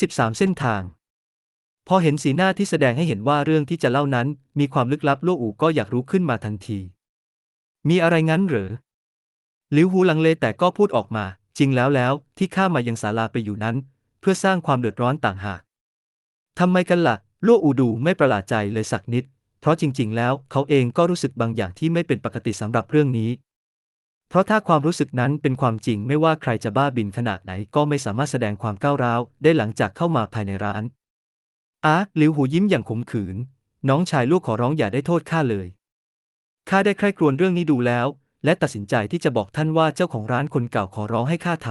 13 เส้นทาง พอเห็นสีหน้าที่แสดงให้เห็นว่าเรื่องที่จะเล่านั้น มีความลึกลับโลอูก็อยากรู้ขึ้นมาทันที มีอะไรงั้นหรือหลิวหูลังเลแต่ก็พูดออกมา จริงแล้วแล้วที่ข้ามายังศาลาไปอยู่นั้น เพื่อสร้างความเดือดร้อนต่างหากทำไมกันละ่ะโลอูดูไม่ประหลาดใจเลยสักนิด เพราะจริง ๆ แล้วเขาเองก็รู้สึกบางอย่างที่ไม่เป็นปกติสำหรับเรื่องนี้ เพราะถ้าความรู้สึกนั้นเป็นความจริงไม่ว่าใครจะบ้าบินขนาดไหนก็ไม่สามารถแสดงความก้าวร้าวได้หลังจากเข้ามาภายในร้านอาหลิวหูยิ้มอย่างขมขื่นน้องชายลูกขอร้องอย่าได้โทษข้าเลยข้าได้ใคร่ครวญเรื่องนี้ดูแล้ว และตัดสินใจที่จะบอกท่านว่าเจ้าของร้านคนเก่าขอร้องให้ข้าท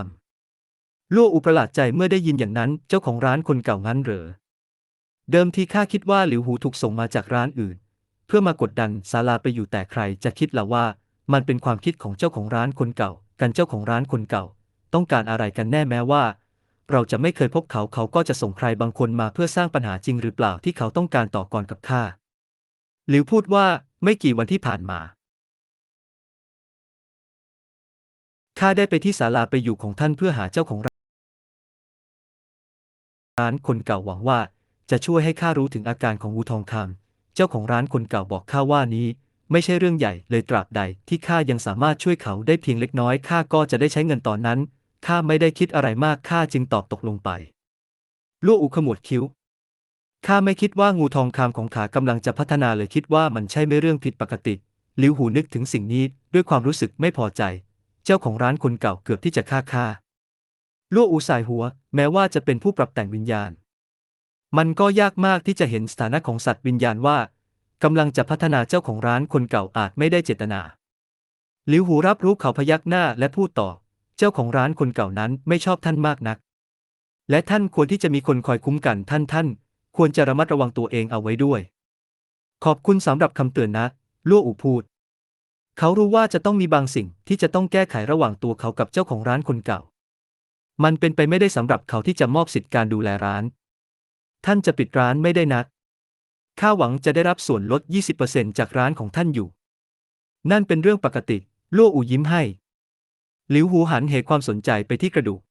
ำลั่อุประหลาดใจเมื่อได้ยินอย่างนั้นเจ้าของร้านคนเก่างั้นเหรอเดิมทีข้าคิดว่าหลิวหูถูกส่งมาจากร้านอื่น เพื่อมากดดันศาลาไปอยู่แต่ใครจะคิดล่ะว่า มันเป็นความคิดของเจ้าของร้านคนเก่า กันเจ้าของร้านคนเก่า ต้องการอะไรกันแน่แม้ว่า เราจะไม่เคยพบเขาเขาก็จะส่งใครบางคนมาเพื่อสร้างปัญหาจริงหรือเปล่าที่เขาต้องการต่อกรกับข้าหลิวพูดว่าไม่กี่วันที่ผ่านมาข้าได้ไปที่ศาลาไปอยู่ของท่านเพื่อหาเจ้าของร้านคนเก่าหวังว่า จะช่วยให้ข้ารู้ถึงอาการของวูทองคำเจ้าของร้านคนเก่าบอกข้าว่านี้ ไม่ใช่เรื่องใหญ่เลยตราบใดที่ข้ายังสามารถช่วยเขาได้เพียงเล็กน้อยข้าก็จะได้ใช้เงินตอนนั้นข้าไม่ได้คิดอะไรมากข้าจึงตอบตกลงไปลั่วอูขมวดคิ้วข้าไม่คิดว่างูทองคำของขากำลังจะพัฒนาเลยคิดว่ามันใช่ไม่เรื่องผิดปกติลิวหูนึกถึงสิ่งนี้ด้วยความรู้สึกไม่พอใจ เจ้าของร้านคนเก่าเกือบที่จะฆ่าข้าลั่วอูสายหัว แม้ว่าจะเป็นผู้ปรับแต่งวิญญาณ มันก็ยากมากที่จะเห็นสถานะของสัตว์วิญญาณว่า กำลังจะพัฒนาเจ้าของร้านคนเก่าอาจไม่ได้เจตนา หลิวหูรับรู้เขาพยักหน้าและพูดต่อ เจ้าของร้านคนเก่านั้นไม่ชอบท่านมากนัก และท่านควรที่จะมีคนคอยคุ้มกันท่านท่านควรจะระมัดระวังตัวเองเอาไว้ด้วย ขอบคุณสำหรับคำเตือนนะลั่วอูพูด เขารู้ว่าจะต้องมีบางสิ่งที่จะต้องแก้ไขระหว่างตัวเขากับเจ้าของร้านคนเก่า มันเป็นไปไม่ได้สำหรับเขาที่จะมอบสิทธิการดูแลร้าน ท่านจะปิดร้านไม่ได้นัก ข้าหวังจะได้รับส่วนลด 20%จากร้านของท่านอยู่ นั่นเป็นเรื่องปกติ ลั่วอูยิ้มให้ หลิวหูหันเหความสนใจไปที่กระดูก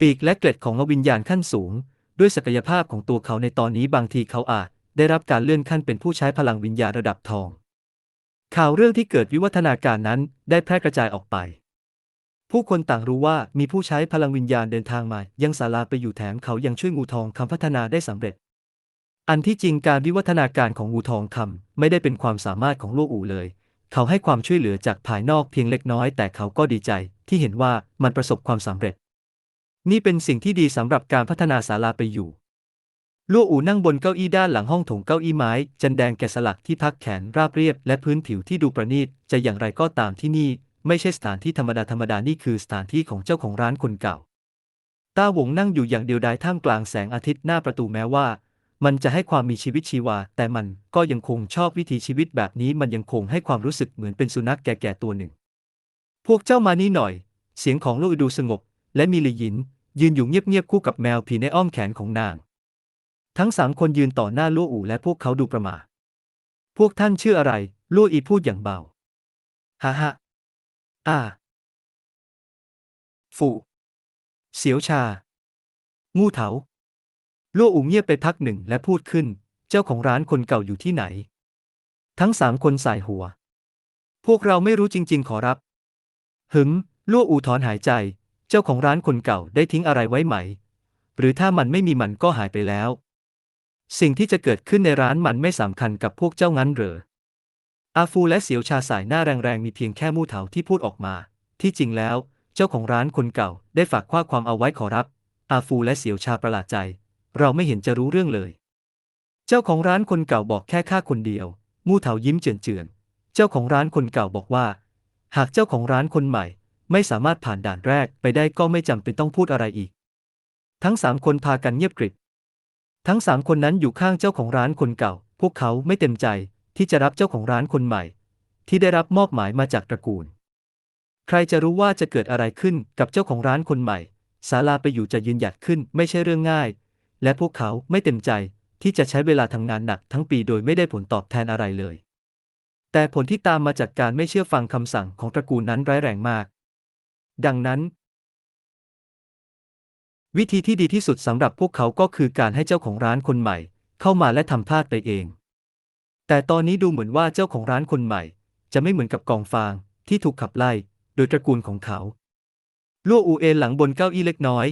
ปีกและเกล็ดของอวิญญาณขั้นสูง ด้วยศักยภาพของตัวเขาในตอนนี้บางทีเขาอาจ ได้รับการเลื่อนขั้นเป็นผู้ใช้พลังวิญญาณระดับทอง ข่าวเรื่องที่เกิดวิวัฒนาการนั้นได้แพร่กระจายออกไป ผู้คนต่างรู้ว่ามีผู้ใช้พลังวิญญาณเดินทางมา ยังศาลาไปอยู่แถมเขายังช่วยงูทองคำพัฒนาได้สำเร็จ อันที่จริงการวิวัฒนาการของงูทองคำไม่ได้เป็นความสามารถของลูกอู่เลย เขาให้ความช่วยเหลือจากภายนอกเพียงเล็กน้อย แต่เขาก็ดีใจ ที่เห็นว่ามันประสบความสำเร็จ นี่เป็นสิ่งที่ดีสำหรับการพัฒนาศาลาไปอยู่ลั่วอู่นั่งบนเก้าอี้ด้านหลังห้องถงเก้าอี้ไม้ จันแดงแกะสลักที่พักแขนราบเรียบและพื้นผิวที่ดูประณีตจะอย่างไรก็ตามที่นี่ ไม่ใช่สถานที่ธรรมดาธรรมดานี่คือสถานที่ของเจ้าของร้านคนเก่า ต้าหวงนั่งอยู่อย่างเดียวดายท่ามกลางแสงอาทิตย์หน้าประตูแม้ว่า มันจะให้ความมีชีวิตชีวา แต่มันก็ยังคงชอบวิถีชีวิตแบบนี้มันยังคงให้ความรู้สึกเหมือนเป็นสุนัขแก่ๆตัวหนึ่ง พวกเจ้ามานี่หน่อย เสียงของลูกดูสงบ และมีหลีหยิน ยืนอยู่เงียบๆคู่กับแมวผีในอ้อมแขนของนาง ทั้งสามคนยืนต่อหน้าลู่อู่และพวกเขาดูประมาพวกท่านชื่ออะไรลู่อีพูดอย่างเบาฮ่าฮ่า อ่า ฝูเสียวชางูเถาลู่อู่เงียบไปพักหนึ่งและพูดขึ้น เจ้าของร้านคนเก่าอยู่ที่ไหน ทั้งสามคนสายหัว พวกเราไม่รู้จริง ๆ ขอรับ หึมลู่อู่ถอนหายใจ เจ้าของร้านคนเก่าได้ทิ้งอะไรไว้ไหม หรือถ้ามันไม่มีมันก็หายไปแล้ว สิ่งที่จะเกิดขึ้นในร้านมันไม่สำคัญกับพวกเจ้างั้นเหรอ อาฟูและเสียวชาสายหน้าแรงๆมีเพียงแค่มู่เถาที่พูดออกมา ที่จริงแล้ว เจ้าของร้านคนเก่าได้ฝากข้อความเอาไว้ขอรับ อาฟูและเสียวชาประหลาดใจ เราไม่เห็นจะรู้เรื่องเลย เจ้าของร้านคนเก่าบอกแค่ข้าคนเดียว มู่เถายิ้มเจือนๆเจ้าของร้านคนเก่าบอกว่า หากเจ้าของร้านคนใหม่ ไม่สามารถผ่านด่านแรกไปได้ก็ไม่จำเป็นต้องพูดอะไรอีก ทั้งสามคนพากันเงียบกริบทั้งสามคนนั้นอยู่ข้างเจ้าของร้านคนเก่า พวกเขาไม่เต็มใจ ที่จะรับเจ้าของร้านคนใหม่ ที่ได้รับมอบหมายมาจากตระกูล ใครจะรู้ว่าจะเกิดอะไรขึ้นกับเจ้าของร้านคนใหม่ศาลาไปอยู่จะยืนหยัดขึ้นไม่ใช่เรื่องง่าย และพวกเขาไม่เต็มใจที่จะใช้เวลาทำงานหนักทั้งปีโดยไม่ได้ผลตอบแทนอะไรเลย แต่ผลที่ตามมาจากการไม่เชื่อฟังคำสั่งของตระกูลนั้นร้ายแรงมาก ดังนั้น วิธีที่ดีที่สุดสำหรับพวกเขาก็คือการให้เจ้าของร้านคนใหม่ เข้ามาและทำพลาดไปเอง แต่ตอนนี้ดูเหมือนว่าเจ้าของร้านคนใหม่ จะไม่เหมือนกับกองฟางที่ถูกขับไล่ โดยตระกูลของเขาลั่วอูเอนหลังบนเก้าอี้เล็กน้อย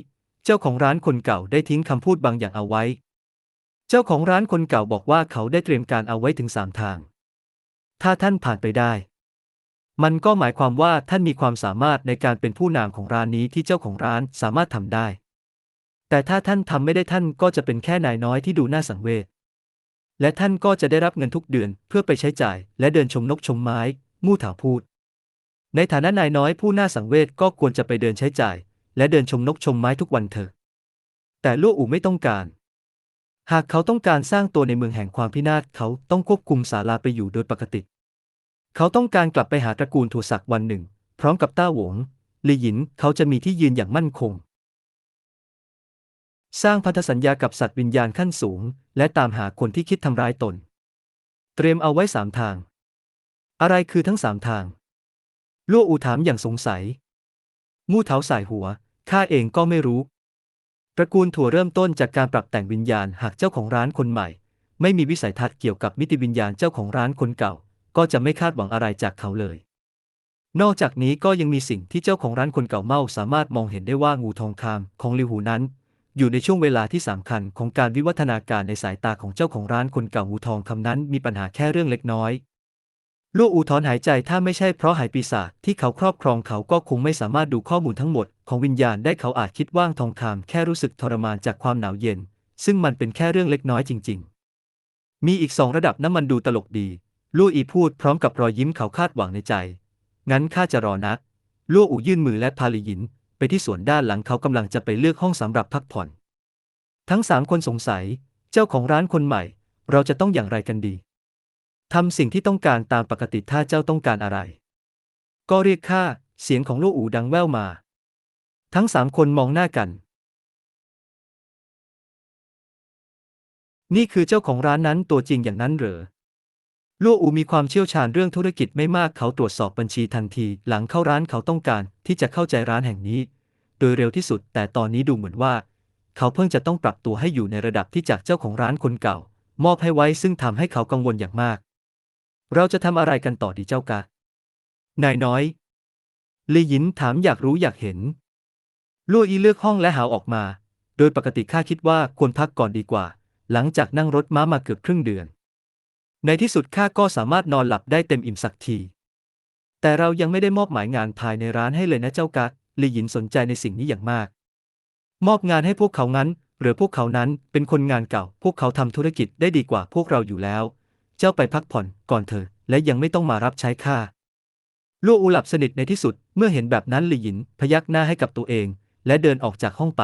เจ้าของร้านคนเก่าได้ทิ้งคำพูดบางอย่างเอาไว้ เจ้าของร้านคนเก่าบอกว่าเขาได้เตรียมการเอาไว้ถึงสามทาง ถ้าท่านผ่านไปได้ มันก็หมายความว่าท่านมีความสามารถในการเป็นผู้นำของร้านนี้ที่เจ้าของร้านสามารถทำได้ แต่ถ้าท่านทำไม่ได้ท่านก็จะเป็นแค่นายน้อยที่ดูน่าสังเวช และท่านก็จะได้รับเงินทุกเดือนเพื่อไปใช้จ่าย และเดินชมนกชมไม้ มู่ถาพูด ในฐานะนายน้อยผู้น่าสังเวชก็ควรจะไปเดินใช้จ่าย และเดินชมนกชมไม้ทุกวันเถอะ แต่ลู่อู่ไม่ต้องการ หากเขาต้องการสร้างตัวในเมืองแห่งความพินาศเขาต้องควบคุมศาลาไปอยู่โดยปกติ เขาต้องการกลับไปหาตระกูลถูศักดิ์วันหนึ่ง พร้อมกับต้าหวงลีหยินเขาจะมีที่ยืนอย่างมั่นคง สร้างพันธสัญญากับสัตว์วิญญาณขั้นสูง และตามหาคนที่คิดทำร้ายตน เตรียมเอาไว้สามทาง อะไรคือทั้งสามทางลั่วอูถามอย่างสงสัย มู่เถาสายหัว ข้าเองก็ไม่รู้ ตระกูลถั่วเริ่มต้นจากการปรับแต่งวิญญาณหากเจ้าของร้านคนใหม่ ไม่มีวิสัยทัศน์เกี่ยวกับมิติวิญญาณเจ้าของร้านคนเก่า ก็จะไม่คาดหวังอะไรจากเขาเลย นอกจากนี้ก็ยังมีสิ่งที่เจ้าของร้านคนเก่าเมาสามารถมองเห็นได้ว่างูทองคำของลิวหูนั้น อยู่ในช่วงเวลาที่สำคัญของการวิวัฒนาการในสายตาของเจ้าของร้านคนเก่างูทองคำนั้นมีปัญหาแค่เรื่องเล็กน้อยลูกอูถอนหายใจถ้าไม่ใช่เพราะหายปีศาจที่เขาครอบครองเขาก็คงไม่สามารถดูข้อมูลทั้งหมด ของวิญญาณได้เขาอาจคิดว่างทองคำแค่รู้สึกทรมานจากความหนาวเย็น ซึ่งมันเป็นแค่เรื่องเล็กน้อยจริง ๆ มีอีกสองระดับน้ำมันดูตลกดีลู่อีพูดพร้อมกับรอยยิ้มเขาคาดหวังในใจ งั้นข้าจะรอนะ ลู่อูยื่นมือและพาลีหยิน ไปที่สวนด้านหลังเขากำลังจะไปเลือกห้องสำหรับพักผ่อน ทั้งสามคนสงสัย เจ้าของร้านคนใหม่ เราจะต้องอย่างไรกันดีทำสิ่งที่ต้องการตามปกติถ้าเจ้าต้องการอะไร ก็เรียกข้าเสียงของลู่อูดังแว่วมา ทั้งสามคนมองหน้ากัน นี่คือเจ้าของร้านนั้นตัวจริงอย่างนั้นเหรอ ลั่อูมีความเชี่ยวชาญเรื่องธุรกิจไม่มากเขาตรวจสอบบัญชีทันที หลังเข้าร้านเขาต้องการที่จะเข้าใจร้านแห่งนี้ โดยเร็วที่สุด แต่ตอนนี้ดูเหมือนว่า เขาเพิ่งจะต้องปรับตัวให้อยู่ในระดับที่จากเจ้าของร้านคนเก่า มอบให้ไว้ซึ่งทำให้เขากังวลอย่างมาก เราจะทำอะไรกันต่อดีเจ้ากะนายน้อยลีหยินถามอยากรู้อยากเห็นลั่อีเลือกห้องและหาออกมา โดยปกติข้าคิดว่าควรพักก่อนดีกว่า หลังจากนั่งรถม้ามาเกือบครึ่งเดือน ในที่สุดข้าก็สามารถนอนหลับได้เต็มอิ่มสักที แต่เรายังไม่ได้มอบหมายงานภายในร้านให้เลยนะเจ้ากะลีหยินสนใจในสิ่งนี้อย่างมาก มอบงานให้พวกเขางั้น หรือพวกเขานั้นเป็นคนงานเก่า พวกเขาทำธุรกิจได้ดีกว่าพวกเราอยู่แล้ว เจ้าไปพักผ่อนก่อนเถอะและยังไม่ต้องมารับใช้ข้าลู่อูหลับสนิทในที่สุด เมื่อเห็นแบบนั้นลีหยินพยักหน้าให้กับตัวเอง และเดินออกจากห้องไป